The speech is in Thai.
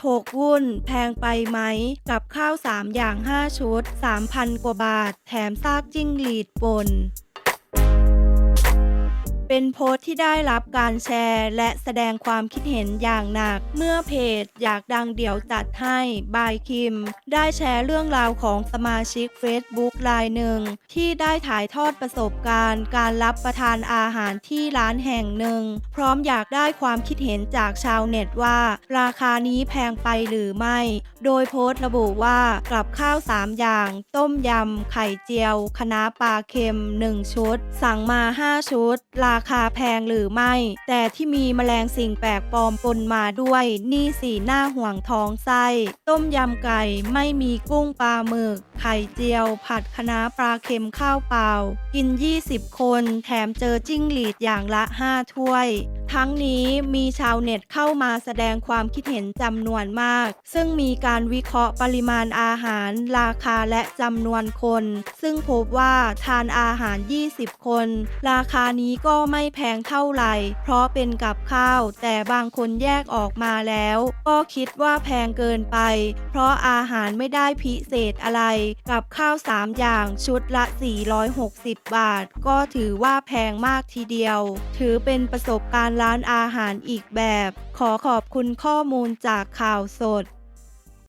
โถกวุ่น แพงไปไหม กับข้าว 3 อย่าง 5 ชุด 3,000 กว่าบาท แถมซากจิ้งหรีดป่น เป็นโพสต์ที่ได้รับการแชร์และแสดงความคิดเห็นอย่างหนัก เมื่อเพจอยากดังเดี๋ยวจัดให้บายคิม ได้แชร์เรื่องราวของสมาชิก Facebook รายหนึ่ง ที่ได้ถ่ายทอดประสบการณ์ การรับประทานอาหารที่ร้านแห่งหนึ่ง พร้อมอยากได้ความคิดเห็นจากชาวเน็ตว่า ราคานี้แพงไปหรือไม่ โดยโพสต์ระบุว่ากับข้าว 3 อย่าง ต้มยำ ไข่เจียวคะน้าปลาเค็ม 1 ชุด สั่งมา 5 ชุดราราคาแพงหรือไม่ แต่ที่มีแมลงสิ่งแปลกปลอมปนมาด้วย นี่สีหน้าห่วงท้องไส้ ต้มยำไก่ไม่มีกุ้งปลาหมึก ไข่เจียว ผัดคะน้าปลาเค็มข้าวเปล่า กิน 20 คน แถมเจอจิ้งหรีดอย่างละ 5 ถ้วย ทั้งนี้มีชาวเน็ตเข้ามาแสดงความคิดเห็นจำนวนมาก ซึ่งมีการวิเคราะห์ปริมาณอาหาร ราคาและจำนวนคน ซึ่งพบว่าทานอาหาร 20 คน ราคานี้ก็ไม่แพงเท่าไหร่ เพราะเป็นกับข้าว แต่บางคนแยกออกมาแล้ว ก็คิดว่าแพงเกินไป เพราะอาหารไม่ได้พิเศษอะไร กับข้าว 3 อย่างชุดละ 460 บาท ก็ถือว่าแพงมากทีเดียว ถือเป็นประสบการณ์ร้านอาหารอีกแบบ ขอขอบคุณข้อมูลจากข่าวสด